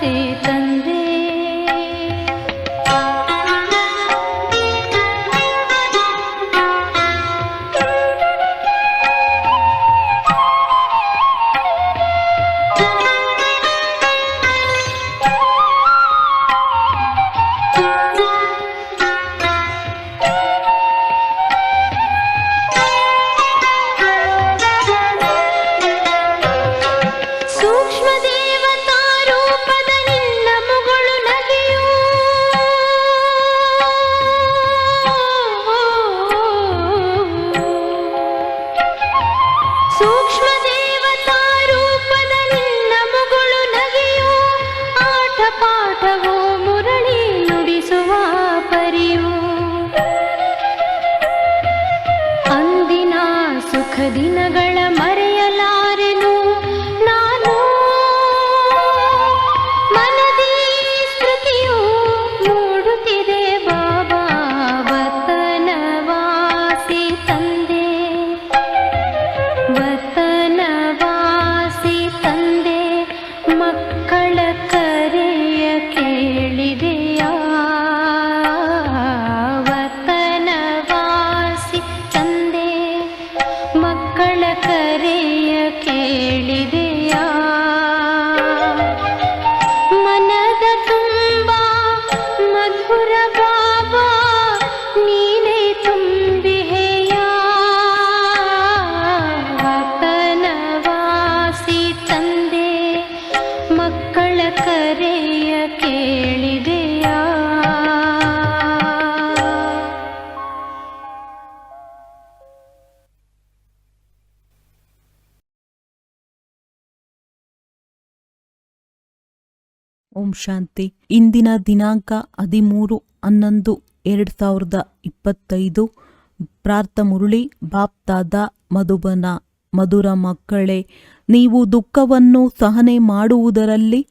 चेतन ದಿನಗಳ ಮರ ಓಂ ಶಾಂತಿ. ಇಂದಿನ ದಿನಾಂಕ ಹದಿಮೂರು ಹನ್ನೊಂದು ಎರಡು ಸಾವಿರದ ಇಪ್ಪತ್ತೈದು. ಪ್ರಾರ್ಥ ಮುರುಳಿ ಬಾಪ್ತಾದ ಮಧುಬನ, ಮಧುರ ಮಕ್ಕಳೇ, ನೀವು ದುಃಖವನ್ನು ಸಹನೆ ಮಾಡುವುದರಲ್ಲಿ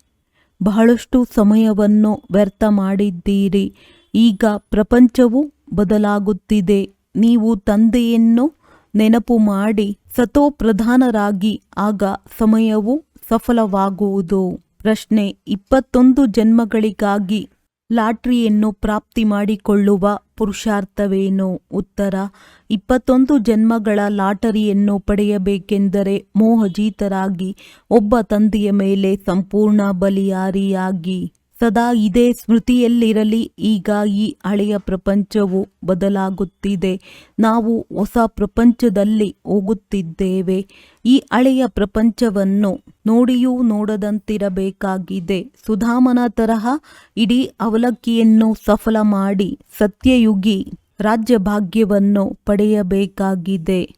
ಬಹಳಷ್ಟು ಸಮಯವನ್ನು ವ್ಯರ್ಥ ಮಾಡಿದ್ದೀರಿ. ಈಗ ಪ್ರಪಂಚವು ಬದಲಾಗುತ್ತಿದೆ. ನೀವು ತಂದೆಯನ್ನು ನೆನಪು ಮಾಡಿ ಸತೋಪ್ರಧಾನರಾಗಿ ಆಗ ಸಮಯವು ಸಫಲವಾಗುವುದು. ಪ್ರಶ್ನೆ ಇಪ್ಪತ್ತೊಂದು ಜನ್ಮಗಳಿಗಾಗಿ ಲಾಟ್ರಿಯನ್ನು ಪ್ರಾಪ್ತಿ ಮಾಡಿಕೊಳ್ಳುವ ಪುರುಷಾರ್ಥವೇನು? ಉತ್ತರ, ಇಪ್ಪತ್ತೊಂದು ಜನ್ಮಗಳ ಲಾಟರಿಯನ್ನು ಪಡೆಯಬೇಕೆಂದರೆ ಮೋಹಜೀತರಾಗಿ, ಒಬ್ಬ ತಂದೆಯ ಮೇಲೆ ಸಂಪೂರ್ಣ ಬಲಿಯಾರಿಯಾಗಿ. ಸದಾ ಇದೇ ಸ್ಮೃತಿಯಲ್ಲಿರಲಿ. ಈಗ ಈ ಹಳೆಯ ಪ್ರಪಂಚವು ಬದಲಾಗುತ್ತಿದೆ. ನಾವು ಹೊಸ ಪ್ರಪಂಚದಲ್ಲಿ ಹೋಗುತ್ತಿದ್ದೇವೆ. ಈ ಹಳೆಯ ಪ್ರಪಂಚವನ್ನು ನೋಡಿಯೂ ನೋಡದಂತಿರಬೇಕಾಗಿದೆ. ಸುಧಾಮನ ತರಹ ಇಡೀ ಅವಲಕ್ಕಿಯನ್ನು ಸಫಲ ಮಾಡಿ ಸತ್ಯಯುಗಿ ರಾಜ್ಯಭಾಗ್ಯವನ್ನು ಪಡೆಯಬೇಕಾಗಿದೆ.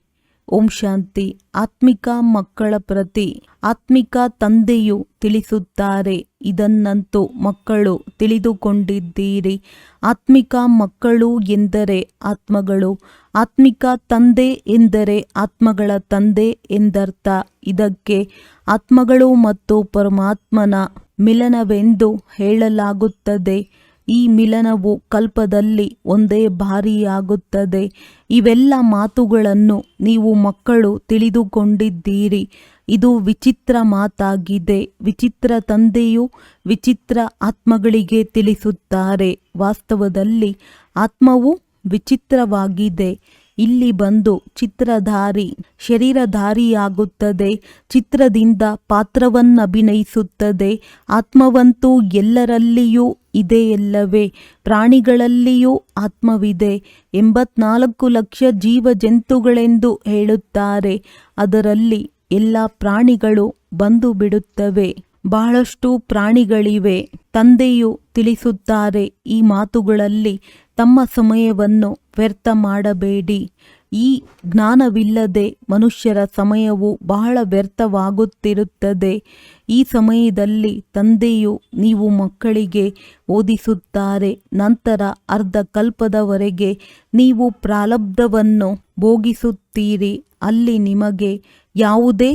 ಓಂ ಶಾಂತಿ. ಆತ್ಮಿಕ ಮಕ್ಕಳ ಪ್ರತಿ. ಆತ್ಮಿಕ ತಂದೆಯು ತಿಳಿಸುತ್ತಾರೆ. ಇದನ್ನಂತೂ ಮಕ್ಕಳು ತಿಳಿದುಕೊಂಡಿದ್ದೀರಿ. ಆತ್ಮಿಕ ಮಕ್ಕಳು ಎಂದರೆ ಆತ್ಮಗಳು. ಆತ್ಮಿಕ ತಂದೆ ಎಂದರೆ ಆತ್ಮಗಳ ತಂದೆ ಎಂದರ್ಥ. ಇದಕ್ಕೆ ಆತ್ಮಗಳು ಮತ್ತು ಪರಮಾತ್ಮನ ಮಿಲನವೆಂದು ಹೇಳಲಾಗುತ್ತದೆ. ಈ ಮಿಲನವು ಕಲ್ಪದಲ್ಲಿ ಒಂದೇ ಬಾರಿಯಾಗುತ್ತದೆ ಇವೆಲ್ಲ ಮಾತುಗಳನ್ನು ನೀವು ಮಕ್ಕಳು ತಿಳಿದುಕೊಂಡಿದ್ದೀರಿ. ಇದು ವಿಚಿತ್ರ ಮಾತಾಗಿದೆ. ವಿಚಿತ್ರ ತಂದೆಯು ವಿಚಿತ್ರ ಆತ್ಮಗಳಿಗೆ ತಿಳಿಸುತ್ತಾರೆ. ವಾಸ್ತವದಲ್ಲಿ ಆತ್ಮವು ವಿಚಿತ್ರವಾಗಿದೆ. ಇಲ್ಲಿ ಬಂದು ಚಿತ್ರಧಾರಿ ಶರೀರಧಾರಿಯಾಗುತ್ತದೆ, ಚಿತ್ರದಿಂದ ಪಾತ್ರವನ್ನಭಿನಯಿಸುತ್ತದೆ. ಆತ್ಮವಂತೂ ಎಲ್ಲರಲ್ಲಿಯೂ ಇದೆಯಲ್ಲವೇ, ಪ್ರಾಣಿಗಳಲ್ಲಿಯೂ ಆತ್ಮವಿದೆ ಎಂಬತ್ನಾಲ್ಕು ಲಕ್ಷ ಜೀವ ಜಂತುಗಳೆಂದು ಹೇಳುತ್ತಾರೆ. ಅದರಲ್ಲಿ ಎಲ್ಲ ಪ್ರಾಣಿಗಳು ಬಂದು ಬಿಡುತ್ತವೆ ಬಹಳಷ್ಟು ಪ್ರಾಣಿಗಳಿವೆ. ತಂದೆಯು ತಿಳಿಸುತ್ತಾರೆ ಈ ಮಾತುಗಳಲ್ಲಿ ತಮ್ಮ ಸಮಯವನ್ನು ವ್ಯರ್ಥ ಮಾಡಬೇಡಿ. ಈ ಜ್ಞಾನವಿಲ್ಲದೆ ಮನುಷ್ಯರ ಸಮಯವು ಬಹಳ ವ್ಯರ್ಥವಾಗುತ್ತಿರುತ್ತದೆ. ಈ ಸಮಯದಲ್ಲಿ ತಂದೆಯು ನೀವು ಮಕ್ಕಳಿಗೆ ಓದಿಸುತ್ತಾರೆ. ನಂತರ ಅರ್ಧ ಕಲ್ಪದವರೆಗೆ ನೀವು ಪ್ರಾಲಬ್ಧವನ್ನು ಭೋಗಿಸುತ್ತೀರಿ. ಅಲ್ಲಿ ನಿಮಗೆ ಯಾವುದೇ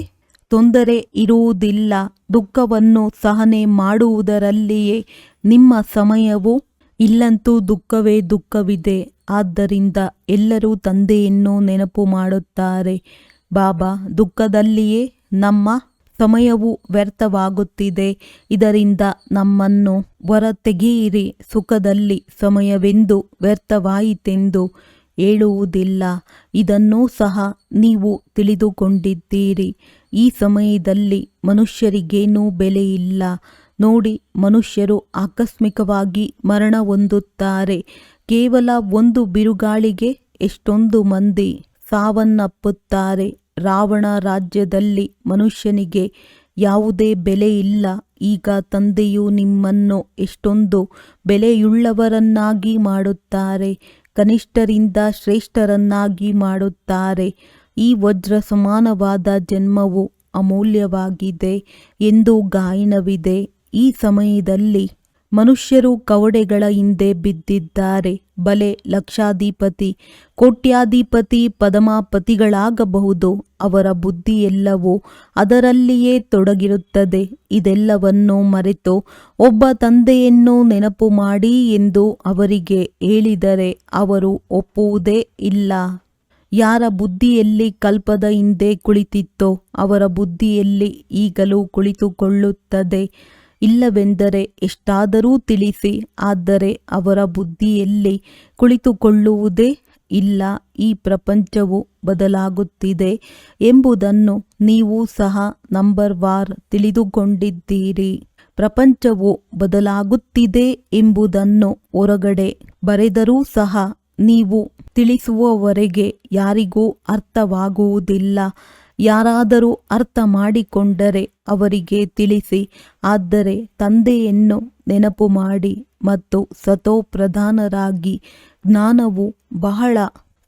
ತೊಂದರೆ ಇರುವುದಿಲ್ಲ. ದುಃಖವನ್ನು ಸಹನೆ ಮಾಡುವುದರಲ್ಲಿಯೇ ನಿಮ್ಮ ಸಮಯವು ಇಲ್ಲಂತೂ ದುಃಖವೇ ದುಃಖವಿದೆ. ಆದ್ದರಿಂದ ಎಲ್ಲರೂ ತಂದೆಯನ್ನು ನೆನಪು ಮಾಡುತ್ತಾರೆ. ಬಾಬಾ, ದುಃಖದಲ್ಲಿಯೇ ನಮ್ಮ ಸಮಯವು ವ್ಯರ್ಥವಾಗುತ್ತಿದೆ. ಇದರಿಂದ ನಮ್ಮನ್ನು ಹೊರತೆಗೆಯಿರಿ. ಸುಖದಲ್ಲಿ ಸಮಯವೆಂದು ವ್ಯರ್ಥವಾಯಿತೆಂದು ಹೇಳುವುದಿಲ್ಲ. ಇದನ್ನೂ ಸಹ ನೀವು ತಿಳಿದುಕೊಂಡಿದ್ದೀರಿ. ಈ ಸಮಯದಲ್ಲಿ ಮನುಷ್ಯರಿಗೇನೂ ಬೆಲೆಯಿಲ್ಲ. ನೋಡಿ ಮನುಷ್ಯರು ಆಕಸ್ಮಿಕವಾಗಿ ಮರಣ ಹೊಂದುತ್ತಾರೆ. ಕೇವಲ ಒಂದು ಬಿರುಗಾಳಿಗೆ ಎಷ್ಟೊಂದು ಮಂದಿ ಸಾವನ್ನಪ್ಪುತ್ತಾರೆ. ರಾವಣ ರಾಜ್ಯದಲ್ಲಿ ಮನುಷ್ಯನಿಗೆ ಯಾವುದೇ ಬೆಲೆ ಇಲ್ಲ. ಈಗ ತಂದೆಯು ನಿಮ್ಮನ್ನು ಎಷ್ಟೊಂದು ಬೆಲೆಯುಳ್ಳವರನ್ನಾಗಿ ಮಾಡುತ್ತಾರೆ. ಕನಿಷ್ಠರಿಂದ ಶ್ರೇಷ್ಠರನ್ನಾಗಿ ಮಾಡುತ್ತಾರೆ. ಈ ವಜ್ರ ಸಮಾನವಾದ ಜನ್ಮವು ಅಮೂಲ್ಯವಾಗಿದೆ ಎಂದು ಗಾಯನವಿದೆ. ಈ ಸಮಯದಲ್ಲಿ ಮನುಷ್ಯರು ಕವಡೆಗಳ ಹಿಂದೆ ಬಿದ್ದಿದ್ದಾರೆ. ಬಲೆ, ಲಕ್ಷಾಧಿಪತಿ, ಕೋಟ್ಯಾಧಿಪತಿ, ಪದಮಾಪತಿಗಳಾಗಬಹುದು. ಅವರ ಬುದ್ಧಿಯೆಲ್ಲವೂ ಅದರಲ್ಲಿಯೇ ತೊಡಗಿರುತ್ತದೆ. ಇದೆಲ್ಲವನ್ನು ಮರೆತು ಒಬ್ಬ ತಂದೆಯನ್ನು ನೆನಪು ಮಾಡಿ ಎಂದು ಅವರಿಗೆ ಹೇಳಿದರೆ ಅವರು ಒಪ್ಪುವುದೇ ಇಲ್ಲ. ಯಾರ ಬುದ್ಧಿಯಲ್ಲಿ ಕಲ್ಪದ ಹಿಂದೆ ಕುಳಿತಿತ್ತೋ, ಅವರ ಬುದ್ಧಿಯಲ್ಲಿ ಈಗಲೂ ಕುಳಿತುಕೊಳ್ಳುತ್ತದೆ. ಇಲ್ಲವೆಂದರೆ ಎಷ್ಟಾದರೂ ತಿಳಿಸಿ, ಆದರೆ ಅವರ ಬುದ್ಧಿಯಲ್ಲಿ ಕುಳಿತುಕೊಳ್ಳುವುದೇ ಇಲ್ಲ, ಈ ಪ್ರಪಂಚವು ಬದಲಾಗುತ್ತಿದೆ ಎಂಬುದನ್ನು ನೀವು ಸಹ ನಂಬರ್ ವಾರ್ ತಿಳಿದುಕೊಂಡಿದ್ದೀರಿ. ಪ್ರಪಂಚವು ಬದಲಾಗುತ್ತಿದೆ ಎಂಬುದನ್ನು ಹೊರಗಡೆ ಬರೆದರೂ ಸಹ ನೀವು ತಿಳಿಸುವವರೆಗೆ ಯಾರಿಗೂ ಅರ್ಥವಾಗುವುದಿಲ್ಲ. ಯಾರಾದರೂ ಅರ್ಥ ಮಾಡಿಕೊಂಡರೆ ಅವರಿಗೆ ತಿಳಿಸಿ, ಆದರೆ ತಂದೆಯನ್ನು ನೆನಪು ಮಾಡಿ ಮತ್ತು ಸತೋಪ್ರಧಾನರಾಗಿ ಜ್ಞಾನವು ಬಹಳ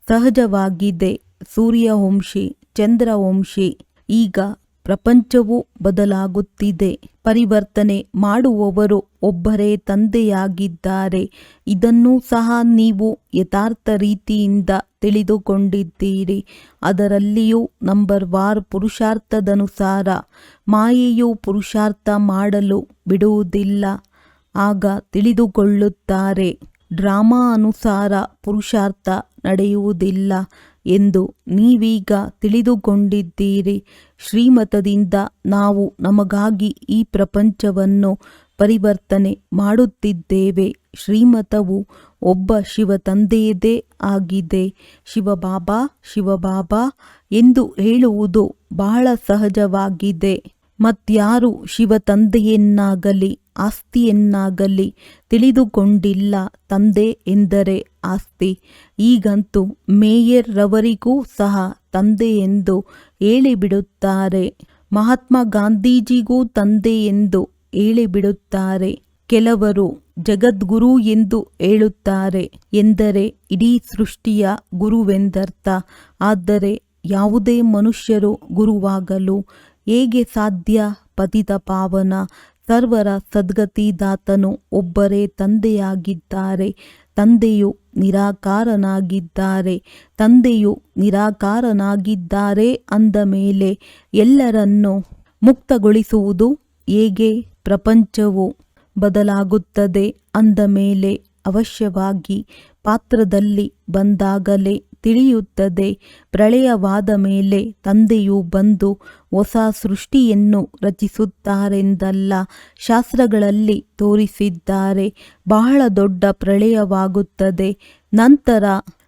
ಸಹಜವಾಗಿದೆ. ಸೂರ್ಯವಂಶಿ, ಚಂದ್ರವಂಶಿ, ಈಗ ಪ್ರಪಂಚವು ಬದಲಾಗುತ್ತಿದೆ. ಪರಿವರ್ತನೆ ಮಾಡುವವರು ಒಬ್ಬರೇ ತಂದೆಯಾಗಿದ್ದಾರೆ. ಇದನ್ನು ಸಹ ನೀವು ಯಥಾರ್ಥ ರೀತಿಯಿಂದ ತಿಳಿದುಕೊಂಡಿದ್ದೀರಿ. ಅದರಲ್ಲಿಯೂ ನಂಬರ್ ವಾರ್ ಪುರುಷಾರ್ಥದನುಸಾರ, ಮಾಯೆಯು ಪುರುಷಾರ್ಥ ಮಾಡಲು ಬಿಡುವುದಿಲ್ಲ. ಆಗ ತಿಳಿದುಕೊಳ್ಳುತ್ತಾರೆ, ಡ್ರಾಮಾ ಅನುಸಾರ ಪುರುಷಾರ್ಥ ನಡೆಯುವುದಿಲ್ಲ. ಎಂದು ನೀವೀಗ ತಿಳಿದುಕೊಂಡಿದ್ದೀರಿ. ಶ್ರೀಮತದಿಂದ ನಾವು ನಮಗಾಗಿ ಈ ಪ್ರಪಂಚವನ್ನು ಪರಿವರ್ತನೆ ಮಾಡುತ್ತಿದ್ದೇವೆ. ಶ್ರೀಮತವು ಒಬ್ಬ ಶಿವ ತಂದೆಯದೇ ಆಗಿದೆ. ಶಿವಬಾಬಾ ಶಿವಬಾಬಾ ಎಂದು ಹೇಳುವುದು ಬಹಳ ಸಹಜವಾಗಿದೆ. ಮತ್ಯಾರು ಶಿವ ತಂದೆಯನ್ನಾಗಲಿ ಆಸ್ತಿಯನ್ನಾಗಲಿ ತಿಳಿದುಕೊಂಡಿಲ್ಲ. ತಂದೆ ಎಂದರೆ ಆಸ್ತಿ. ಈಗಂತೂ ಮೇಯರ್ ರವರಿಗೂ ಸಹ ತಂದೆ ಎಂದು ಹೇಳಿಬಿಡುತ್ತಾರೆ. ಮಹಾತ್ಮ ಗಾಂಧೀಜಿಗೂ ತಂದೆ ಎಂದು ಹೇಳಿಬಿಡುತ್ತಾರೆ. ಕೆಲವರು ಜಗದ್ಗುರು ಎಂದು ಹೇಳುತ್ತಾರೆ. ಎಂದರೆ ಇಡೀ ಸೃಷ್ಟಿಯ ಗುರುವೆಂದರ್ಥ. ಆದರೆ ಯಾವುದೇ ಮನುಷ್ಯರು ಗುರುವಾಗಲು ಹೇಗೆ ಸಾಧ್ಯ? ಪತಿತ ಪಾವನ ಸರ್ವರ ಸದ್ಗತಿದಾತನು ಒಬ್ಬರೇ ತಂದೆಯಾಗಿದ್ದಾರೆ. ತಂದೆಯು ನಿರಾಕಾರನಾಗಿದ್ದಾರೆ ತಂದೆಯು ನಿರಾಕಾರನಾಗಿದ್ದಾರೆ ಅಂದ ಮೇಲೆ ಎಲ್ಲರನ್ನು ಮುಕ್ತಗೊಳಿಸುವುದು ಹೇಗೆ? ಪ್ರಪಂಚವು ಬದಲಾಗುತ್ತದೆ ಅಂದ ಮೇಲೆ ಅವಶ್ಯವಾಗಿ ಪಾತ್ರದಲ್ಲಿ ಬಂದಾಗಲೇ ತಿಳಿಯುತ್ತದೆ. ಪ್ರಳಯವಾದ ಮೇಲೆ ತಂದೆಯು ಬಂದು ಹೊಸ ಸೃಷ್ಟಿಯನ್ನು ರಚಿಸುತ್ತಾರೆಂದಲ್ಲ, ಶಾಸ್ತ್ರಗಳಲ್ಲಿ ತೋರಿಸಿದ್ದಾರೆ. ಬಹಳ ದೊಡ್ಡ ಪ್ರಳಯವಾಗುತ್ತದೆ. ನಂತರ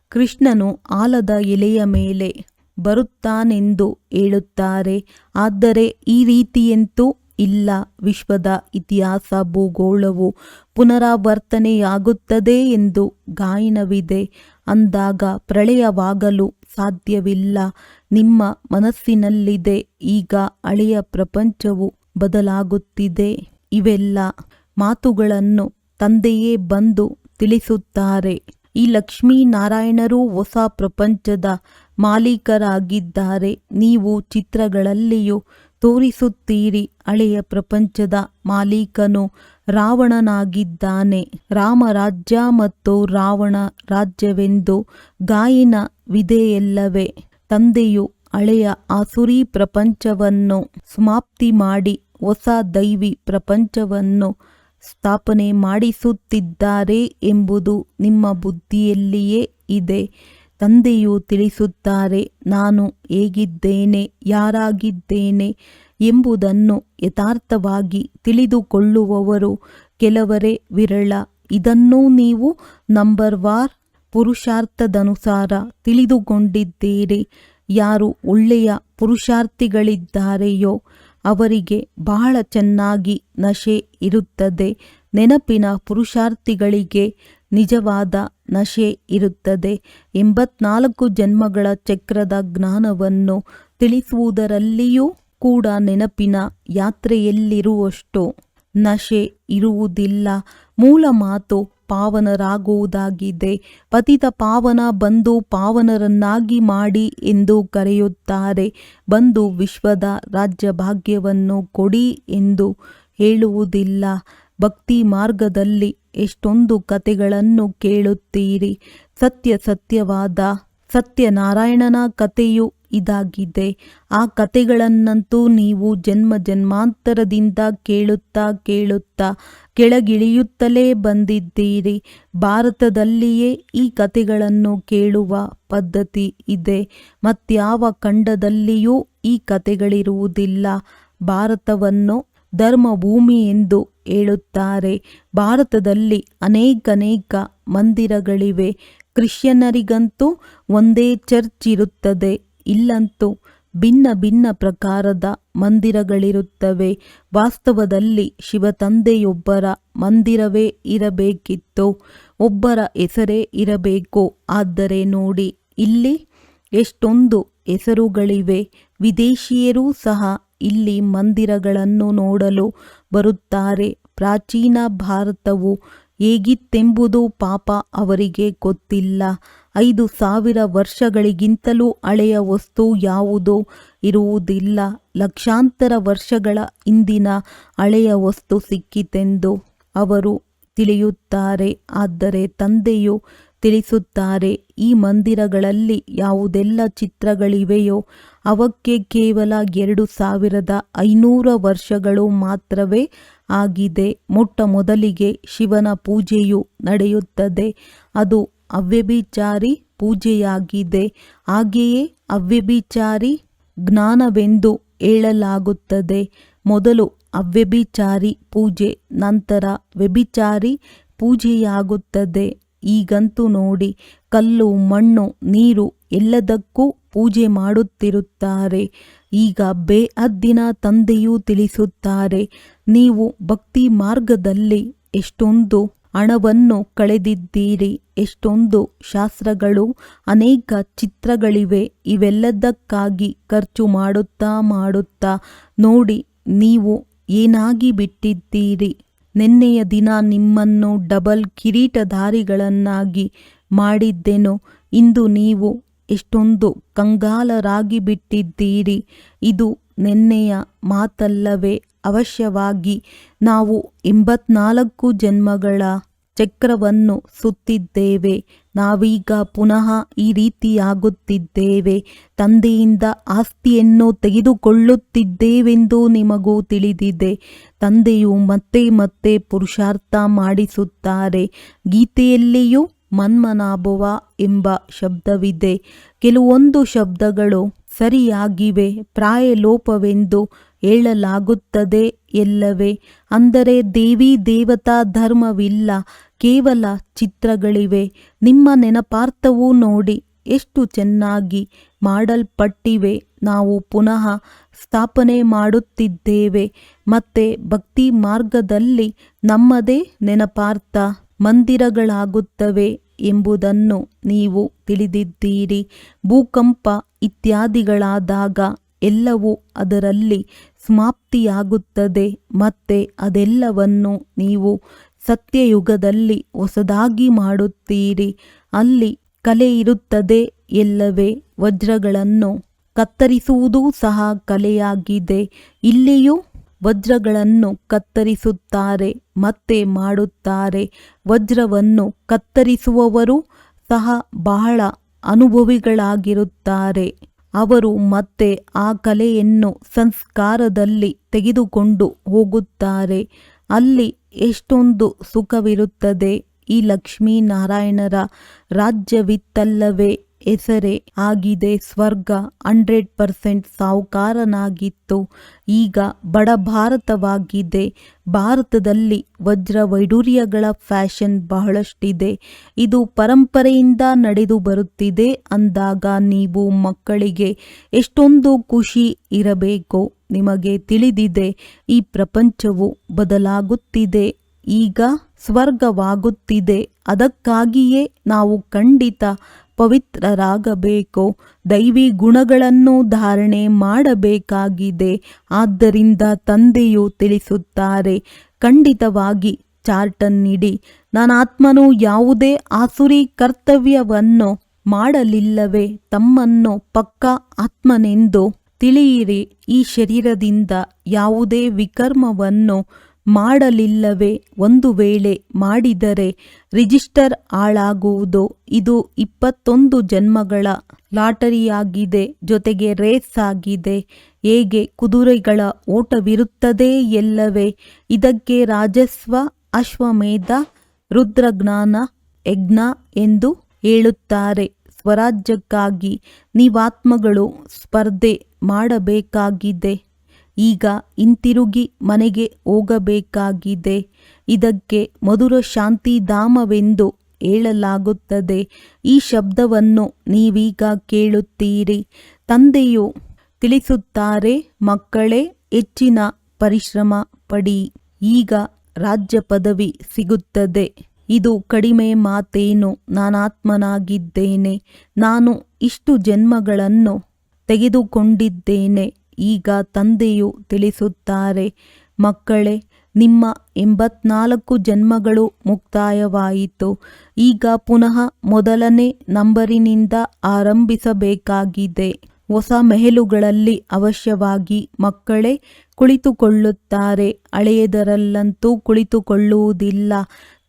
ಕೃಷ್ಣನು ಆಲದ ಎಲೆಯ ಮೇಲೆ ಬರುತ್ತಾನೆಂದು ಹೇಳುತ್ತಾರೆ. ಆದರೆ ಈ ರೀತಿಯಂತೂ ಇಲ್ಲ ವಿಶ್ವದ ಇತಿಹಾಸ ಭೂಗೋಳವು ಪುನರಾವರ್ತನೆಯಾಗುತ್ತದೆ ಎಂದು ಗಾಯನವಿದೆ. ಅಂದಾಗ ಪ್ರಳಯವಾಗಲು ಸಾಧ್ಯವಿಲ್ಲ. ನಿಮ್ಮ ಮನಸ್ಸಿನಲ್ಲಿದೆ. ಈಗ ಹಳೆಯ ಪ್ರಪಂಚವು ಬದಲಾಗುತ್ತಿದೆ. ಇವೆಲ್ಲ ಮಾತುಗಳನ್ನು ತಂದೆಯೇ ಬಂದು ತಿಳಿಸುತ್ತಾರೆ. ಈ ಲಕ್ಷ್ಮೀನಾರಾಯಣರು ಹೊಸ ಪ್ರಪಂಚದ ಮಾಲೀಕರಾಗಿದ್ದಾರೆ. ನೀವು ಚಿತ್ರಗಳಲ್ಲಿಯೂ ತೋರಿಸುತ್ತೀರಿ ಹಳೆಯ ಪ್ರಪಂಚದ ಮಾಲೀಕನು ರಾವಣನಾಗಿದ್ದಾನೆ. ರಾಮರಾಜ್ಯ ಮತ್ತು ರಾವಣ ರಾಜ್ಯವೆಂದು ಗಾಯನವಿದೆಯಲ್ಲವೇ ತಂದೆಯು ಹಳೆಯ ಆಸುರಿ ಪ್ರಪಂಚವನ್ನು ಸಮಾಪ್ತಿ ಮಾಡಿ ಹೊಸ ದೈವಿ ಪ್ರಪಂಚವನ್ನು ಸ್ಥಾಪನೆ ಮಾಡಿಸುತ್ತಿದ್ದಾರೆ ಎಂಬುದು ನಿಮ್ಮ ಬುದ್ಧಿಯಲ್ಲಿಯೇ ಇದೆ. ತಂದೆಯು ತಿಳಿಸುತ್ತಾರೆ, ನಾನು ಹೇಗಿದ್ದೇನೆ, ಯಾರಾಗಿದ್ದೇನೆ ಎಂಬುದನ್ನು ಯಥಾರ್ಥವಾಗಿ ತಿಳಿದುಕೊಳ್ಳುವವರು ಕೆಲವರೇ ವಿರಳ. ಇದನ್ನೂ ನೀವು ನಂಬರ್ ವಾರ್ ಪುರುಷಾರ್ಥದನುಸಾರ ತಿಳಿದುಕೊಂಡಿದ್ದೀರಿ. ಯಾರು ಒಳ್ಳೆಯ ಪುರುಷಾರ್ಥಿಗಳಿದ್ದಾರೆಯೋ ಅವರಿಗೆ ಬಹಳ ಚೆನ್ನಾಗಿ ನಶೆ ಇರುತ್ತದೆ. ನೆನಪಿನ ಪುರುಷಾರ್ಥಿಗಳಿಗೆ ನಿಜವಾದ ನಶೆ ಇರುತ್ತದೆ. ಎಂಬತ್ನಾಲ್ಕು ಜನ್ಮಗಳ ಚಕ್ರದ ಜ್ಞಾನವನ್ನು ತಿಳಿಸುವುದರಲ್ಲಿಯೂ ಕೂಡ ನೆನಪಿನ ಯಾತ್ರೆಯಲ್ಲಿರುವಷ್ಟು ನಶೆ ಇರುವುದಿಲ್ಲ. ಮೂಲ ಮಾತು ಪಾವನರಾಗುವುದಾಗಿದೆ. ಪತಿತ ಪಾವನ ಬಂದು ಪಾವನರನ್ನಾಗಿ ಮಾಡಿ ಎಂದು ಕರೆಯುತ್ತಾರೆ. ಬಂದು ವಿಶ್ವದ ರಾಜ್ಯ ಭಾಗ್ಯವನ್ನು ಕೊಡಿ ಎಂದು ಹೇಳುವುದಿಲ್ಲ. ಭಕ್ತಿ ಮಾರ್ಗದಲ್ಲಿ ಎಷ್ಟೊಂದು ಕತೆಗಳನ್ನು ಕೇಳುತ್ತೀರಿ. ಸತ್ಯ ಸತ್ಯವಾದ ಸತ್ಯನಾರಾಯಣನ ಕಥೆಯು ಇದಾಗಿದೆ. ಆ ಕತೆಗಳನ್ನಂತೂ ನೀವು ಜನ್ಮ ಜನ್ಮಾಂತರದಿಂದ ಕೇಳುತ್ತಾ ಕೇಳುತ್ತಾ ಕೆಳಗಿಳಿಯುತ್ತಲೇ ಬಂದಿದ್ದೀರಿ. ಭಾರತದಲ್ಲಿಯೇ ಈ ಕತೆಗಳನ್ನು ಕೇಳುವ ಪದ್ಧತಿ ಇದೆ. ಮತ್ಯಾವ ಖಂಡದಲ್ಲಿಯೂ ಈ ಕತೆಗಳಿರುವುದಿಲ್ಲ ಭಾರತವನ್ನು ಧರ್ಮಭೂಮಿ ಎಂದು ಹೇಳುತ್ತಾರೆ. ಭಾರತದಲ್ಲಿ ಅನೇಕನೇಕ ಮಂದಿರಗಳಿವೆ. ಕ್ರಿಶ್ಚಿಯನ್ನರಿಗಂತೂ ಒಂದೇ ಚರ್ಚ್ ಇರುತ್ತದೆ. ಇಲ್ಲಂತೂ ಭಿನ್ನ ಭಿನ್ನ ಪ್ರಕಾರದ ಮಂದಿರಗಳಿರುತ್ತವೆ. ವಾಸ್ತವದಲ್ಲಿ ಶಿವತಂದೆಯೊಬ್ಬರ ಮಂದಿರವೇ ಇರಬೇಕಿತ್ತು. ಒಬ್ಬರ ಹೆಸರೇ ಇರಬೇಕು. ಆದರೆ ನೋಡಿ, ಇಲ್ಲಿ ಎಷ್ಟೊಂದು ಹೆಸರುಗಳಿವೆ. ವಿದೇಶಿಯರೂ ಸಹ ಇಲ್ಲಿ ಮಂದಿರಗಳನ್ನು ನೋಡಲು ಬರುತ್ತಾರೆ. ಪ್ರಾಚೀನ ಭಾರತವು ಹೇಗಿತ್ತೆಂಬುದು ಪಾಪ ಅವರಿಗೆ ಗೊತ್ತಿಲ್ಲ. ಐದು ಸಾವಿರ ವರ್ಷಗಳಿಗಿಂತಲೂ ಹಳೆಯ ವಸ್ತು ಯಾವುದೂ ಇರುವುದಿಲ್ಲ. ಲಕ್ಷಾಂತರ ವರ್ಷಗಳ ಹಿಂದಿನ ಹಳೆಯ ವಸ್ತು ಸಿಕ್ಕಿತೆಂದು ಅವರು ತಿಳಿಯುತ್ತಾರೆ. ಆದರೆ ತಂದೆಯು ತಿಳಿಸುತ್ತಾರೆ. ಈ ಮಂದಿರಗಳಲ್ಲಿ ಯಾವುದೆಲ್ಲ ಚಿತ್ರಗಳಿವೆಯೋ ಅವಕ್ಕೆ ಕೇವಲ ಎರಡು ಸಾವಿರದ ಐನೂರ ವರ್ಷಗಳು ಮಾತ್ರವೇ ಆಗಿದೆ. ಮೊಟ್ಟ ಮೊದಲಿಗೆ ಶಿವನ ಪೂಜೆಯು ನಡೆಯುತ್ತದೆ. ಅದು ಅವ್ಯಭಿಚಾರಿ ಪೂಜೆಯಾಗಿದೆ. ಹಾಗೆಯೇ ಅವ್ಯಭಿಚಾರಿ ಜ್ಞಾನವೆಂದು ಹೇಳಲಾಗುತ್ತದೆ. ಮೊದಲು ಅವ್ಯಭಿಚಾರಿ ಪೂಜೆ, ನಂತರ ವ್ಯಭಿಚಾರಿ ಪೂಜೆಯಾಗುತ್ತದೆ. ಈಗಂತೂ ನೋಡಿ ಕಲ್ಲು, ಮಣ್ಣು, ನೀರು ಎಲ್ಲದಕ್ಕೂ ಪೂಜೆ ಮಾಡುತ್ತಿರುತ್ತಾರೆ. ಈಗ ಬೇಅದ್ದಿನ ತಂದೆಯೂ ತಿಳಿಸುತ್ತಾರೆ, ನೀವು ಭಕ್ತಿ ಮಾರ್ಗದಲ್ಲಿ ಎಷ್ಟೊಂದು ಹಣವನ್ನು ಕಳೆದಿದ್ದೀರಿ, ಎಷ್ಟೊಂದು ಶಾಸ್ತ್ರಗಳು, ಅನೇಕ ಚಿತ್ರಗಳಿವೆ, ಇವೆಲ್ಲದಕ್ಕಾಗಿ ಖರ್ಚು ಮಾಡುತ್ತಾ ಮಾಡುತ್ತಾ, ನೋಡಿ ನೀವು ಏನಾಗಿ ಬಿಟ್ಟಿದ್ದೀರಿ? ನಿನ್ನೆಯ ದಿನ ನಿಮ್ಮನ್ನು ಡಬಲ್ ಕಿರೀಟಧಾರಿಗಳನ್ನಾಗಿ ಮಾಡಿದ್ದೆನು. ಇಂದು ನೀವು ಎಷ್ಟೊಂದು ಕಂಗಾಲರಾಗಿ ಬಿಟ್ಟಿದ್ದೀರಿ. ಇದು ನಿನ್ನೆಯ ಮಾತಲ್ಲವೇ. ಅವಶ್ಯವಾಗಿ ನಾವು ಎಂಬತ್ನಾಲ್ಕು ಜನ್ಮಗಳ ಚಕ್ರವನ್ನು ಸುತ್ತಿದ್ದೇವೆ. ನಾವೀಗ ಪುನಃ ಈ ರೀತಿಯಾಗುತ್ತಿದ್ದೇವೆ. ತಂದೆಯಿಂದ ಆಸ್ತಿಯನ್ನು ತೆಗೆದುಕೊಳ್ಳುತ್ತಿದ್ದೇವೆಂದು ನಿಮಗೂ ತಿಳಿದಿದೆ. ತಂದೆಯು ಮತ್ತೆ ಮತ್ತೆ ಪುರುಷಾರ್ಥ ಮಾಡಿಸುತ್ತಾರೆ. ಗೀತೆಯಲ್ಲಿಯೂ ಮನ್ಮನಾಭವ ಎಂಬ ಶಬ್ದವಿದೆ. ಕೆಲವೊಂದು ಶಬ್ದಗಳು ಸರಿಯಾಗಿವೆ, ಪ್ರಾಯಲೋಪವೆಂದು ಹೇಳಲಾಗುತ್ತದೆ ಎಲ್ಲವೇ. ಅಂದರೆ ದೇವಿ ದೇವತಾ ಧರ್ಮವಿಲ್ಲ, ಕೇವಲ ಚಿತ್ರಗಳಿವೆ. ನಿಮ್ಮ ನೆನಪಾರ್ಥವೂ ನೋಡಿ, ಎಷ್ಟು ಚೆನ್ನಾಗಿ ಮಾಡಲ್ಪಟ್ಟಿವೆ. ನಾವು ಪುನಃ ಸ್ಥಾಪನೆ ಮಾಡುತ್ತಿದ್ದೇವೆ. ಮತ್ತೆ ಭಕ್ತಿ ಮಾರ್ಗದಲ್ಲಿ ನಮ್ಮದೇ ನೆನಪಾರ್ಥ. ಮಂದಿರಗಳಾಗುತ್ತವೆ ಎಂಬುದನ್ನು ನೀವು ತಿಳಿದಿದ್ದೀರಿ. ಭೂಕಂಪ ಇತ್ಯಾದಿಗಳಾದಾಗ ಎಲ್ಲವೂ ಅದರಲ್ಲಿ ಸಮಾಪ್ತಿಯಾಗುತ್ತದೆ. ಮತ್ತೆ ಅದೆಲ್ಲವನ್ನು ನೀವು ಸತ್ಯಯುಗದಲ್ಲಿ ಹೊಸದಾಗಿ ಮಾಡುತ್ತೀರಿ. ಅಲ್ಲಿ ಕಲೆ ಇರುತ್ತದೆ ಎಲ್ಲವೇ. ವಜ್ರಗಳನ್ನು ಕತ್ತರಿಸುವುದೂ ಸಹ ಕಲೆಯಾಗಿದೆ. ಇಲ್ಲಿಯೂ ವಜ್ರಗಳನ್ನು ಕತ್ತರಿಸುತ್ತಾರೆ, ಮತ್ತೆ ಮಾಡುತ್ತಾರೆ. ವಜ್ರವನ್ನು ಕತ್ತರಿಸುವವರು ಸಹ ಬಹಳ ಅನುಭವಿಗಳಾಗಿರುತ್ತಾರೆ. ಅವರು ಮತ್ತೆ ಆ ಕಲೆಯನ್ನು ಸಂಸ್ಕಾರದಲ್ಲಿ ತೆಗೆದುಕೊಂಡು ಹೋಗುತ್ತಾರೆ. ಅಲ್ಲಿ ಎಷ್ಟೊಂದು ಸುಖವಿರುತ್ತದೆ. ಈ ಲಕ್ಷ್ಮೀನಾರಾಯಣರ ರಾಜ್ಯವಿತ್ತಲ್ಲವೇ. ಹೆಸರೇ ಆಗಿದೆ. ಸ್ವರ್ಗ ಹಂಡ್ರೆಡ್ ಪರ್ಸೆಂಟ್ ಸಾಹುಕಾರನಾಗಿತ್ತು. ಈಗ ಬಡ ಭಾರತವಾಗಿದೆ. ಭಾರತದಲ್ಲಿ ವಜ್ರ ವೈಡೂರ್ಯಗಳ ಫ್ಯಾಷನ್ ಬಹಳಷ್ಟಿದೆ. ಇದು ಪರಂಪರೆಯಿಂದ ನಡೆದು ಬರುತ್ತಿದೆ ಅಂದಾಗ ನೀವು ಮಕ್ಕಳಿಗೆ ಎಷ್ಟೊಂದು ಖುಷಿ ಇರಬೇಕು ನಿಮಗೆ ತಿಳಿದಿದೆ. ಈ ಪ್ರಪಂಚವು ಬದಲಾಗುತ್ತಿದೆ. ಈಗ ಸ್ವರ್ಗವಾಗುತ್ತಿದೆ. ಅದಕ್ಕಾಗಿಯೇ ನಾವು ಖಂಡಿತ ಪವಿತ್ರರಾಗಬೇಕು? ದೈವಿ ಗುಣಗಳನ್ನು ಧಾರಣೆ ಮಾಡಬೇಕಾಗಿದೆ. ಆದ್ದರಿಂದ ತಂದೆಯು ತಿಳಿಸುತ್ತಾರೆ, ಖಂಡಿತವಾಗಿ ಚಾರ್ಟನ್ ಚಾರ್ಟನ್ನಿಡಿ ನಾನಾತ್ಮನು ಯಾವುದೇ ಆಸುರಿ ಕರ್ತವ್ಯವನ್ನು ಮಾಡಲಿಲ್ಲವೇ? ತಮ್ಮನ್ನು ಪಕ್ಕ ಆತ್ಮನೆಂದು ತಿಳಿಯಿರಿ. ಈ ಶರೀರದಿಂದ ಯಾವುದೇ ವಿಕರ್ಮವನ್ನು ಮಾಡಲಿಲ್ಲವೇ? ಒಂದು ವೇಳೆ ಮಾಡಿದರೆ ರಿಜಿಸ್ಟರ್ ಹಾಳಾಗುವುದು? ಇದು ಇಪ್ಪತ್ತೊಂದು ಜನ್ಮಗಳ ಲಾಟರಿಯಾಗಿದೆ, ಜೊತೆಗೆ ರೇಸ್ ಆಗಿದೆ. ಹೇಗೆ ಕುದುರೆಗಳ ಓಟವಿರುತ್ತದೆ ಎಲ್ಲವೇ? ಇದಕ್ಕೆ ರಾಜಸ್ವ, ಅಶ್ವಮೇಧ, ರುದ್ರಜ್ಞಾನ, ಯಜ್ಞ ಎಂದು ಹೇಳುತ್ತಾರೆ. ಸ್ವರಾಜ್ಯಕ್ಕಾಗಿ ನೀವಾತ್ಮಗಳು ಸ್ಪರ್ಧೆ ಮಾಡಬೇಕಾಗಿದೆ. ಈಗ ಹಿಂತಿರುಗಿ ಮನೆಗೆ ಹೋಗಬೇಕಾಗಿದೆ. ಇದಕ್ಕೆ ಮಧುರ ಶಾಂತಿಧಾಮವೆಂದು ಹೇಳಲಾಗುತ್ತದೆ. ಈ ಶಬ್ದವನ್ನು ನೀವೀಗ ಕೇಳುತ್ತೀರಿ. ತಂದೆಯು ತಿಳಿಸುತ್ತಾರೆ, ಮಕ್ಕಳೇ, ಹೆಚ್ಚಿನ ಪರಿಶ್ರಮ ಪಡಿ. ಈಗ ರಾಜ್ಯ ಪದವಿ ಸಿಗುತ್ತದೆ. ಇದು ಕಡಿಮೆ ಮಾತೇನು? ನಾನಾತ್ಮನಾಗಿದ್ದೇನೆ. ನಾನು ಇಷ್ಟು ಜನ್ಮಗಳನ್ನು ತೆಗೆದುಕೊಂಡಿದ್ದೇನೆ. ಈಗ ತಂದೆಯು ತಿಳಿಸುತ್ತಾರೆ, ಮಕ್ಕಳೇ, ನಿಮ್ಮ ಎಂಬತ್ನಾಲ್ಕು ಜನ್ಮಗಳು ಮುಕ್ತಾಯವಾಯಿತು. ಈಗ ಪುನಃ ಮೊದಲನೇ ನಂಬರಿನಿಂದ ಆರಂಭಿಸಬೇಕಾಗಿದೆ. ಹೊಸ ಮೆಹಲುಗಳಲ್ಲಿ ಅವಶ್ಯವಾಗಿ ಮಕ್ಕಳೇ ಕುಳಿತುಕೊಳ್ಳುತ್ತಾರೆ. ಹಳೆಯದರಲ್ಲಂತೂ ಕುಳಿತುಕೊಳ್ಳುವುದಿಲ್ಲ.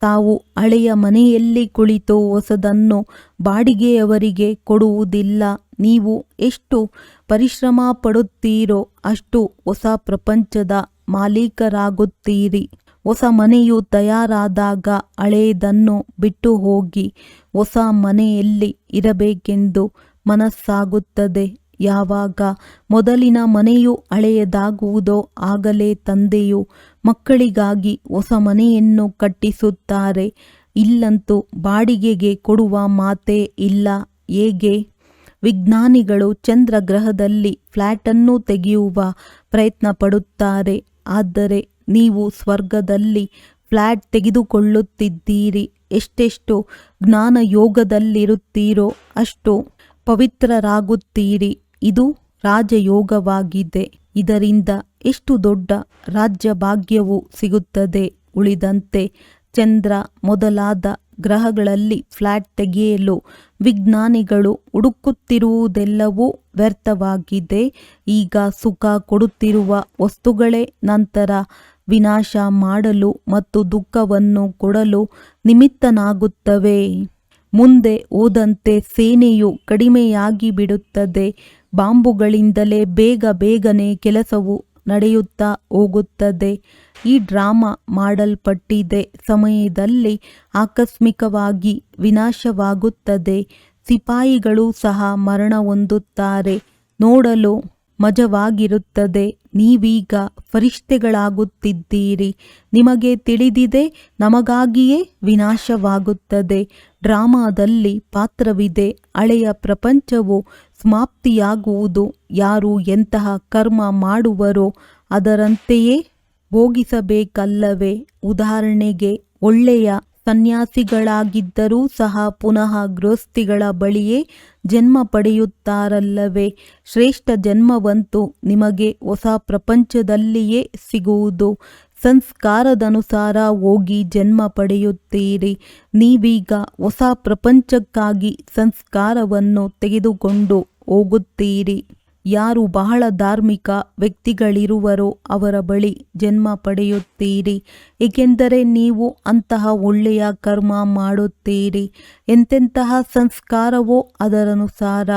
ತಾವು ಹಳೆಯ ಮನೆಯಲ್ಲಿ ಕುಳಿತು ಹೊಸದನ್ನು ಬಾಡಿಗೆಯವರಿಗೆ ಕೊಡುವುದಿಲ್ಲ. ನೀವು ಎಷ್ಟು ಪರಿಶ್ರಮ ಪಡುತ್ತೀರೋ ಅಷ್ಟು ಹೊಸ ಪ್ರಪಂಚದ ಮಾಲೀಕರಾಗುತ್ತೀರಿ. ಹೊಸ ಮನೆಯು ತಯಾರಾದಾಗ ಹಳೆಯದನ್ನು ಬಿಟ್ಟು ಹೋಗಿ ಹೊಸ ಮನೆಯಲ್ಲಿ ಇರಬೇಕೆಂದು ಮನಸ್ಸಾಗುತ್ತದೆ. ಯಾವಾಗ ಮೊದಲಿನ ಮನೆಯು ಹಳೆಯದಾಗುವುದೋ ಆಗಲೇ ತಂದೆಯು ಮಕ್ಕಳಿಗಾಗಿ ಹೊಸ ಮನೆಯನ್ನು ಕಟ್ಟಿಸುತ್ತಾರೆ. ಇಲ್ಲಂತೂ ಬಾಡಿಗೆಗೆ ಕೊಡುವ ಮಾತೇ ಇಲ್ಲ. ಹೇಗೆ? ವಿಜ್ಞಾನಿಗಳು ಚಂದ್ರ ಗ್ರಹದಲ್ಲಿ ಫ್ಲ್ಯಾಟನ್ನು ತೆಗೆಯುವ ಪ್ರಯತ್ನ ಪಡುತ್ತಾರೆ. ಆದರೆ ನೀವು ಸ್ವರ್ಗದಲ್ಲಿ ಫ್ಲ್ಯಾಟ್ ತೆಗೆದುಕೊಳ್ಳುತ್ತಿದ್ದೀರಿ. ಎಷ್ಟೆಷ್ಟು ಜ್ಞಾನ ಯೋಗದಲ್ಲಿರುತ್ತೀರೋ ಅಷ್ಟು ಪವಿತ್ರರಾಗುತ್ತೀರಿ. ಇದು ರಾಜಯೋಗವಾಗಿದೆ. ಇದರಿಂದ ಎಷ್ಟು ದೊಡ್ಡ ರಾಜ್ಯ ಭಾಗ್ಯವು ಸಿಗುತ್ತದೆ. ಉಳಿದಂತೆ ಚಂದ್ರ ಮೊದಲಾದ ಗ್ರಹಗಳಲ್ಲಿ ಫ್ಲಾಟ್ ತೆಗೆಯಲು ವಿಜ್ಞಾನಿಗಳು ಹುಡುಕುತ್ತಿರುವುದೆಲ್ಲವೂ ವ್ಯರ್ಥವಾಗಿದೆ. ಈಗ ಸುಖ ಕೊಡುತ್ತಿರುವ ವಸ್ತುಗಳೇ ನಂತರ ವಿನಾಶ ಮಾಡಲು ಮತ್ತು ದುಃಖವನ್ನು ಕೊಡಲು ನಿಮಿತ್ತನಾಗುತ್ತವೆ. ಮುಂದೆ ಹೋದಂತೆ ಸೇನೆಯು ಕಡಿಮೆಯಾಗಿ ಬಿಡುತ್ತದೆ ಬಾಂಬುಗಳಿಂದಲೇ ಬೇಗ ಬೇಗನೆ ಕೆಲಸವು ನಡೆಯುತ್ತಾ ಹೋಗುತ್ತದೆ. ಈ ಡ್ರಾಮಾ ಮಾಡಲ್ಪಟ್ಟಿದೆ. ಸಮಯದಲ್ಲಿ ಆಕಸ್ಮಿಕವಾಗಿ ವಿನಾಶವಾಗುತ್ತದೆ. ಸಿಪಾಯಿಗಳು ಸಹ ಮರಣ ಹೊಂದುತ್ತಾರೆ. ನೋಡಲು ಮಜವಾಗಿರುತ್ತದೆ. ನೀವೀಗ ಫರಿಷ್ಠೆಗಳಾಗುತ್ತಿದ್ದೀರಿ ನಿಮಗೆ ತಿಳಿದಿದೆ, ನಮಗಾಗಿಯೇ ವಿನಾಶವಾಗುತ್ತದೆ. ಡ್ರಾಮಾದಲ್ಲಿ ಪಾತ್ರವಿದೆ. ಹಳೆಯ ಪ್ರಪಂಚವು ಸಮಾಪ್ತಿಯಾಗುವುದು. ಯಾರು ಎಂತಹ ಕರ್ಮ ಮಾಡುವರೋ ಅದರಂತೆಯೇ ಭೋಗಿಸಬೇಕಲ್ಲವೇ. ಉದಾಹರಣೆಗೆ, ಒಳ್ಳೆಯ ಸನ್ಯಾಸಿಗಳಾಗಿದ್ದರೂ ಸಹ ಪುನಃ ಗೃಹಸ್ಥಿಗಳ ಬಳಿಯೇ ಜನ್ಮ ಪಡೆಯುತ್ತಾರಲ್ಲವೇ. ಶ್ರೇಷ್ಠ ಜನ್ಮವಂತೂ ನಿಮಗೆ ಹೊಸ ಪ್ರಪಂಚದಲ್ಲಿಯೇ ಸಿಗುವುದು. ಸಂಸ್ಕಾರದನುಸಾರ ಹೋಗಿ ಜನ್ಮ ಪಡೆಯುತ್ತೀರಿ. ನೀವೀಗ ಹೊಸ ಪ್ರಪಂಚಕ್ಕಾಗಿ ಸಂಸ್ಕಾರವನ್ನು ತೆಗೆದುಕೊಂಡು ಹೋಗುತ್ತೀರಿ. ಯಾರು ಬಹಳ ಧಾರ್ಮಿಕ ವ್ಯಕ್ತಿಗಳಿರುವರೋ ಅವರ ಬಳಿ ಜನ್ಮ ಪಡೆಯುತ್ತೀರಿ. ಏಕೆಂದರೆ ನೀವು ಅಂತಹ ಒಳ್ಳೆಯ ಕರ್ಮ ಮಾಡುತ್ತೀರಿ. ಎಂತೆಂತಹ ಸಂಸ್ಕಾರವೋ ಅದರನುಸಾರ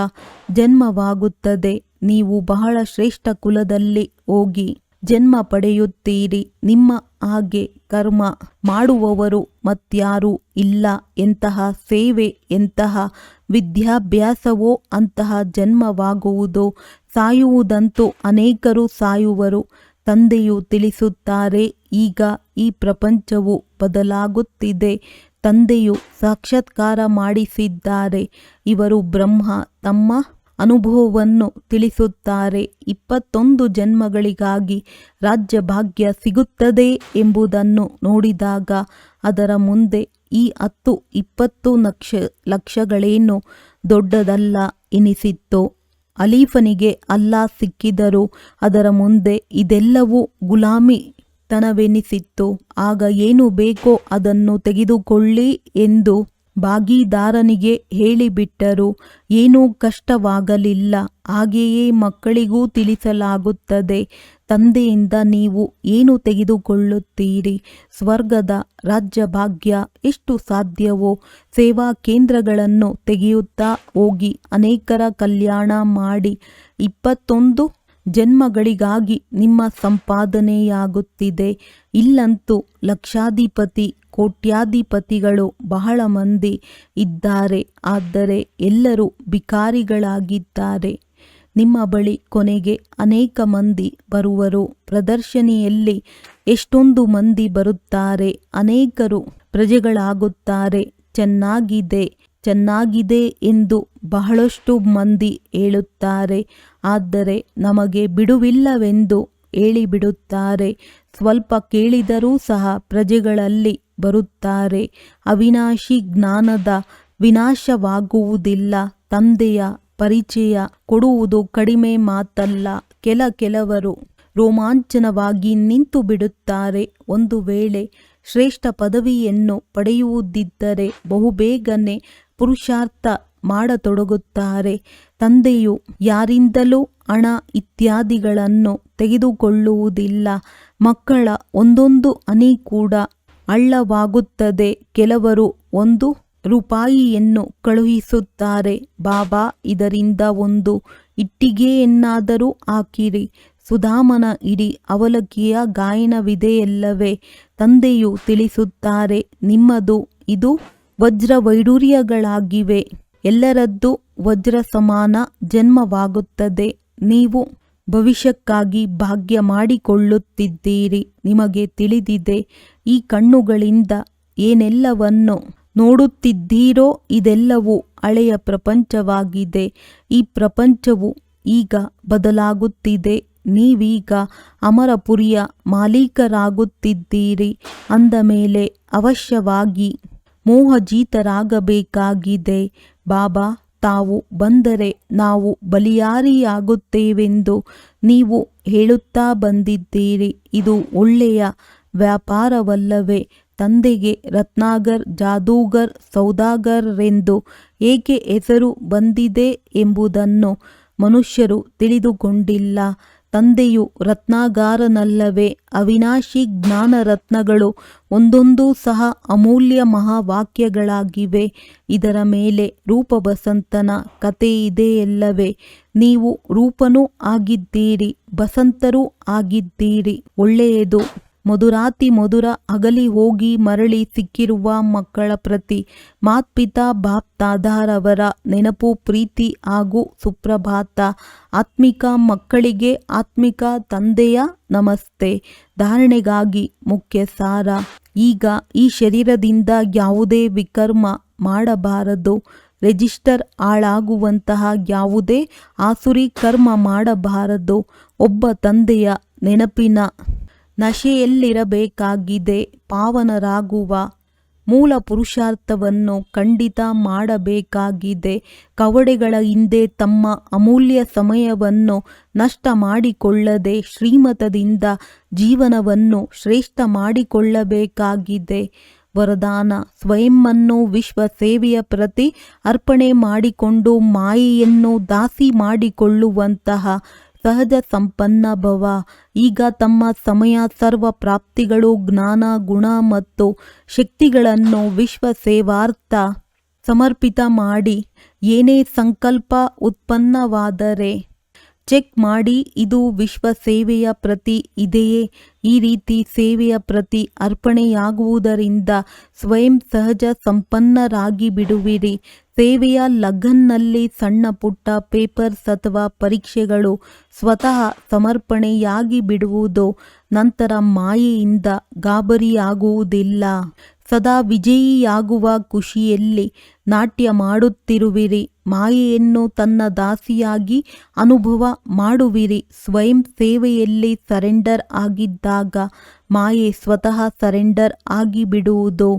ಜನ್ಮವಾಗುತ್ತದೆ. ನೀವು ಬಹಳ ಶ್ರೇಷ್ಠ ಕುಲದಲ್ಲಿ ಹೋಗಿ ಜನ್ಮ ಪಡೆಯುತ್ತೀರಿ. ನಿಮ್ಮ ಹಾಗೆ ಕರ್ಮ ಮಾಡುವವರು ಮತ್ಯಾರೂ ಇಲ್ಲ. ಎಂತಹ ಸೇವೆ, ಎಂತಹ ವಿದ್ಯಾಭ್ಯಾಸವೋ ಅಂತಹ ಜನ್ಮವಾಗುವುದು ಸಾಯುವುದಂತೂ ಅನೇಕರು ಸಾಯುವರು. ತಂದೆಯು ತಿಳಿಸುತ್ತಾರೆ, ಈಗ ಈ ಪ್ರಪಂಚವು ಬದಲಾಗುತ್ತಿದೆ. ತಂದೆಯು ಸಾಕ್ಷಾತ್ಕಾರ ಮಾಡಿಸಿದ್ದಾರೆ. ಇವರು ಬ್ರಹ್ಮ, ತಮ್ಮ ಅನುಭವವನ್ನು ತಿಳಿಸುತ್ತಾರೆ. ಇಪ್ಪತ್ತೊಂದು ಜನ್ಮಗಳಿಗಾಗಿ ರಾಜ್ಯ ಭಾಗ್ಯ ಸಿಗುತ್ತದೆ ಎಂಬುದನ್ನು ನೋಡಿದಾಗ ಅದರ ಮುಂದೆ ಈ ಹತ್ತು ಇಪ್ಪತ್ತು ಲಕ್ಷ ಲಕ್ಷಗಳೇನು ದೊಡ್ಡದಲ್ಲ ಎನಿಸಿತ್ತು. ಅಲೀಫನಿಗೆ ಅಲ್ಲಾ ಸಿಕ್ಕಿದರೂ ಅದರ ಮುಂದೆ ಇದೆಲ್ಲವೂ ಗುಲಾಮಿ ತನವೆನಿಸಿತ್ತು. ಆಗ ಏನು ಬೇಕೋ ಅದನ್ನು ತೆಗೆದುಕೊಳ್ಳಿ ಎಂದು ಭಾಗೀದಾರನಿಗೆ ಹೇಳಿಬಿಟ್ಟರು, ಏನೂ ಕಷ್ಟವಾಗಲಿಲ್ಲ. ಹಾಗೆಯೇ ಮಕ್ಕಳಿಗೂ ತಿಳಿಸಲಾಗುತ್ತದೆ, ತಂದೆಯಿಂದ ನೀವು ಏನು ತೆಗೆದುಕೊಳ್ಳುತ್ತೀರಿ? ಸ್ವರ್ಗದ ರಾಜ್ಯ ಭಾಗ್ಯ ಎಷ್ಟು ಸಾಧ್ಯವೋ? ಸೇವಾ ಕೇಂದ್ರಗಳನ್ನು ತೆಗೆಯುತ್ತಾ ಹೋಗಿ ಅನೇಕರ ಕಲ್ಯಾಣ ಮಾಡಿ. ಇಪ್ಪತ್ತೊಂದು ಜನ್ಮಗಳಿಗಾಗಿ ನಿಮ್ಮ ಸಂಪಾದನೆಯಾಗುತ್ತಿದೆ. ಇಲ್ಲಂತೂ ಲಕ್ಷಾಧಿಪತಿ ಕೋಟ್ಯಾಧಿಪತಿಗಳು ಬಹಳ ಮಂದಿ ಇದ್ದಾರೆ. ಆದರೆ ಎಲ್ಲರೂ ಬಿಕಾರಿಗಳಾಗಿದ್ದಾರೆ. ನಿಮ್ಮ ಬಳಿ ಕೊನೆಗೆ ಅನೇಕ ಮಂದಿ ಬರುವರು. ಪ್ರದರ್ಶನಿಯಲ್ಲಿ ಎಷ್ಟೊಂದು ಮಂದಿ ಬರುತ್ತಾರೆ. ಅನೇಕರು ಪ್ರಜೆಗಳಾಗುತ್ತಾರೆ. ಚೆನ್ನಾಗಿದೆ ಚೆನ್ನಾಗಿದೆ ಎಂದು ಬಹಳಷ್ಟು ಮಂದಿ ಹೇಳುತ್ತಾರೆ. ಆದರೆ ನಮಗೆ ಬಿಡುವಿಲ್ಲವೆಂದು ಹೇಳಿಬಿಡುತ್ತಾರೆ. ಸ್ವಲ್ಪ ಕೇಳಿದರೂ ಸಹ ಪ್ರಜೆಗಳಲ್ಲಿ ಬರುತ್ತಾರೆ. ಅವಿನಾಶಿ ಜ್ಞಾನದ ವಿನಾಶವಾಗುವುದಿಲ್ಲ. ತಂದೆಯ ಪರಿಚಯ ಕೊಡುವುದು ಕಡಿಮೆ ಮಾತಲ್ಲ. ಕೆಲ ಕೆಲವರು ರೋಮಾಂಚನವಾಗಿ ನಿಂತು ಬಿಡುತ್ತಾರೆ. ಒಂದು ವೇಳೆ ಶ್ರೇಷ್ಠ ಪದವಿಯನ್ನು ಪಡೆಯುವುದಿದ್ದರೆ ಬಹುಬೇಗನೆ ಪುರುಷಾರ್ಥ ಮಾಡತೊಡಗುತ್ತಾರೆ. ತಂದೆಯು ಯಾರಿಂದಲೂ ಹಣ ಇತ್ಯಾದಿಗಳನ್ನು ತೆಗೆದುಕೊಳ್ಳುವುದಿಲ್ಲ. ಮಕ್ಕಳ ಒಂದೊಂದು ಹನಿ ಕೂಡ ಹಳ್ಳವಾಗುತ್ತದೆ ಕೆಲವರು ಒಂದು ರೂಪಾಯಿಯನ್ನು ಕಳುಹಿಸುತ್ತಾರೆ. ಬಾಬಾ, ಇದರಿಂದ ಒಂದು ಇಟ್ಟಿಗೆಯನ್ನಾದರೂ ಹಾಕಿರಿ. ಸುಧಾಮನ ಇಡಿ ಅವಲಕ್ಕಿಯ ಗಾಯನವಿದೆಯಲ್ಲವೇ? ತಂದೆಯು ತಿಳಿಸುತ್ತಾರೆ, ನಿಮ್ಮದು ಇದು ವಜ್ರ ವೈಡೂರ್ಯಗಳಾಗಿವೆ ಎಲ್ಲರದ್ದು ವಜ್ರ ಸಮಾನ ಜನ್ಮವಾಗುತ್ತದೆ. ನೀವು ಭವಿಷ್ಯಕ್ಕಾಗಿ ಭಾಗ್ಯ ಮಾಡಿಕೊಳ್ಳುತ್ತಿದ್ದೀರಿ. ನಿಮಗೆ ತಿಳಿದಿದೆ ಈ ಕಣ್ಣುಗಳಿಂದ ಏನೆಲ್ಲವನ್ನು ನೋಡುತ್ತಿದ್ದೀರೋ ಇದೆಲ್ಲವೂ ಹಳೆಯ ಪ್ರಪಂಚವಾಗಿದೆ. ಈ ಪ್ರಪಂಚವು ಈಗ ಬದಲಾಗುತ್ತಿದೆ. ನೀವೀಗ ಅಮರಪುರಿಯ ಮಾಲೀಕರಾಗುತ್ತಿದ್ದೀರಿ. ಅಂದ ಮೇಲೆ ಅವಶ್ಯವಾಗಿ ಮೋಹಜೀತರಾಗಬೇಕಾಗಿದೆ. ಬಾಬಾ, ತಾವು ಬಂದರೆ ನಾವು ಬಲಿಯಾರಿಯಾಗುತ್ತೇವೆಂದು ನೀವು ಹೇಳುತ್ತಾ ಬಂದಿದ್ದೀರಿ. ಇದು ಒಳ್ಳೆಯ ವ್ಯಾಪಾರವಲ್ಲವೇ? ತಂದೆಗೆ ರತ್ನಾಗರ್, ಜಾದೂಗರ್ ಸೌದಾಗರ್ರೆಂದು ಏಕೆ ಹೆಸರು ಬಂದಿದೆ ಎಂಬುದನ್ನು ಮನುಷ್ಯರು ತಿಳಿದುಕೊಂಡಿಲ್ಲ. ತಂದೆಯು ರತ್ನಾಗಾರನಲ್ಲವೇ? ಅವಿನಾಶಿ ಜ್ಞಾನರತ್ನಗಳು ಒಂದೊಂದೂ ಸಹ ಅಮೂಲ್ಯ ಮಹಾವಾಕ್ಯಗಳಾಗಿವೆ. ಇದರ ಮೇಲೆ ರೂಪಬಸಂತನ ಕಥೆಯಿದೆಯಲ್ಲವೇ ನೀವು ರೂಪನೂ ಆಗಿದ್ದೀರಿ, ಬಸಂತರೂ ಆಗಿದ್ದೀರಿ, ಒಳ್ಳೆಯದು. ಮಧುರಾತಿ ಮಧುರ ಅಗಲಿ ಹೋಗಿ ಮರಳಿ ಸಿಕ್ಕಿರುವ ಮಕ್ಕಳ ಪ್ರತಿ ಮಾತ್ಪಿತಾ ಬಾಪ್ ತಾದಾರವರ ನೆನಪು, ಪ್ರೀತಿ ಹಾಗೂ ಸುಪ್ರಭಾತ. ಆತ್ಮಿಕ ಮಕ್ಕಳಿಗೆ ಆತ್ಮಿಕ ತಂದೆಯ ನಮಸ್ತೆ. ಧಾರಣೆಗಾಗಿ ಮುಖ್ಯ ಸಾರ. ಈಗ ಈ ಶರೀರದಿಂದ ಯಾವುದೇ ವಿಕರ್ಮ ಮಾಡಬಾರದು. ರಿಜಿಸ್ಟರ್ ಹಾಳಾಗುವಂತಹ ಯಾವುದೇ ಆಸುರಿ ಕರ್ಮ ಮಾಡಬಾರದು. ಒಬ್ಬ ತಂದೆಯ ನೆನಪಿನ ನಶೆಯಲ್ಲಿರಬೇಕಾಗಿದೆ. ಪಾವನರಾಗುವ ಮೂಲ ಪುರುಷಾರ್ಥವನ್ನು ಖಂಡಿತ ಮಾಡಬೇಕಾಗಿದೆ. ಕವಡೆಗಳ ಹಿಂದೆ ತಮ್ಮ ಅಮೂಲ್ಯ ಸಮಯವನ್ನು ನಷ್ಟ ಮಾಡಿಕೊಳ್ಳದೆ ಶ್ರೀಮತದಿಂದ ಜೀವನವನ್ನು ಶ್ರೇಷ್ಠ ಮಾಡಿಕೊಳ್ಳಬೇಕಾಗಿದೆ. ವರದಾನ ಸ್ವಯಂವನ್ನು ವಿಶ್ವ ಸೇವೆಯ ಪ್ರತಿ ಅರ್ಪಣೆ ಮಾಡಿಕೊಂಡು ಮಾಯೆಯನ್ನು ದಾಸಿ ಮಾಡಿಕೊಳ್ಳುವಂತಹ ಸಹಜ ಸಂಪನ್ನ ಭವ. ಈಗ ತಮ್ಮ ಸಮಯ, ಸರ್ವ ಪ್ರಾಪ್ತಿಗಳು, ಜ್ಞಾನ, ಗುಣ ಮತ್ತು ಶಕ್ತಿಗಳನ್ನು ವಿಶ್ವ ಸೇವಾರ್ಥ ಸಮರ್ಪಿತ ಮಾಡಿ. ಏನೇ ಸಂಕಲ್ಪ ಉತ್ಪನ್ನವಾದರೆ ಚೆಕ್ ಮಾಡಿ, ಇದು ವಿಶ್ವ ಸೇವೆಯ ಪ್ರತಿ ಇದೆಯೇ? ಈ ರೀತಿ ಸೇವೆಯ ಪ್ರತಿ ಅರ್ಪಣೆಯಾಗುವುದರಿಂದ ಸ್ವಯಂ ಸಹಜ ಸಂಪನ್ನರಾಗಿ ಬಿಡುವಿರಿ. ಸೇವೆಯ ಲಗನ್ನಲ್ಲಿ ಸಣ್ಣ ಪುಟ್ಟ ಪೇಪರ್ಸ್ ಅಥವಾ ಪರೀಕ್ಷೆಗಳು ಸ್ವತಃ ಸಮರ್ಪಣೆಯಾಗಿ ಬಿಡುವುದು, ನಂತರ ಮಾಯೆಯಿಂದ ಗಾಬರಿಯಾಗುವುದಿಲ್ಲ. ಸದಾ ವಿಜಯಿಯಾಗುವ ಖುಷಿಯಲ್ಲಿ ನಾಟ್ಯ ಮಾಡುತ್ತಿರುವಿರಿ, ಮಾಯೆಯನ್ನು ತನ್ನ ದಾಸಿಯಾಗಿ ಅನುಭವ ಮಾಡುವಿರಿ. ಸ್ವಯಂ ಸೇವೆಯಲ್ಲಿ ಸರೆಂಡರ್ ಆಗಿದ್ದಾಗ ಮಾಯೆ ಸ್ವತಃ ಸರೆಂಡರ್ ಆಗಿಬಿಡುವುದು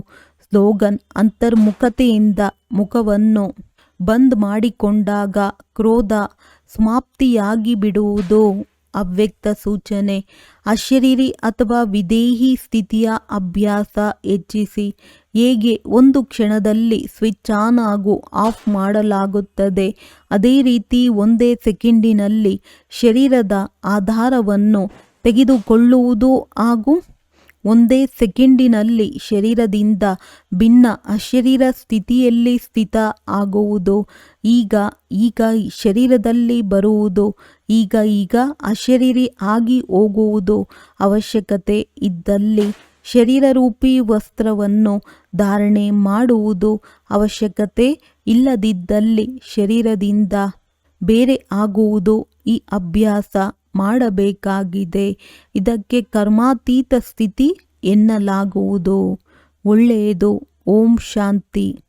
ಸ್ಲೋಗನ್ ಅಂತರ್ಮುಖತೆಯಿಂದ ಮುಖವನ್ನು ಬಂದ್ ಮಾಡಿಕೊಂಡಾಗ ಕ್ರೋಧ ಸಮಾಪ್ತಿಯಾಗಿ ಬಿಡುವುದು ಅವ್ಯಕ್ತ ಸೂಚನೆ. ಅಶರೀರಿ ಅಥವಾ ವಿದೇಹಿ ಸ್ಥಿತಿಯ ಅಭ್ಯಾಸ ಹೆಚ್ಚಿಸಿ ಹೇಗೆ ಒಂದು ಕ್ಷಣದಲ್ಲಿ ಸ್ವಿಚ್ ಆನ್ ಹಾಗೂ ಆಫ್ ಮಾಡಲಾಗುತ್ತದೆ. ಅದೇ ರೀತಿ ಒಂದೇ ಸೆಕೆಂಡಿನಲ್ಲಿ ಶರೀರದ ಆಧಾರವನ್ನು ತೆಗೆದುಕೊಳ್ಳುವುದು ಹಾಗೂ ಒಂದೇ ಸೆಕೆಂಡಿನಲ್ಲಿ ಶರೀರದಿಂದ ಭಿನ್ನ ಅಶರೀರ ಸ್ಥಿತಿಯಲ್ಲಿ ಸ್ಥಿತ ಆಗುವುದು. ಈಗ ಈಗ ಶರೀರದಲ್ಲಿ ಬರುವುದು. ಈಗ ಈಗ ಅಶರೀರಿ ಆಗಿ ಹೋಗುವುದು ಅವಶ್ಯಕತೆ ಇದ್ದಲ್ಲಿ ಶರೀರರೂಪಿ ವಸ್ತ್ರವನ್ನು ಧಾರಣೆ ಮಾಡುವುದು ಅವಶ್ಯಕತೆ ಇಲ್ಲದಿದ್ದಲ್ಲಿ ಶರೀರದಿಂದ ಬೇರೆ ಆಗುವುದು ಈ ಅಭ್ಯಾಸ. ಮಾಡಬೇಕಾಗಿದೆ. ಇದಕ್ಕೆ ಕರ್ಮಾತೀತ ಸ್ಥಿತಿ ಎನ್ನಲಾಗುವುದು. ಒಳ್ಳೆಯದು. ಓಂ ಶಾಂತಿ.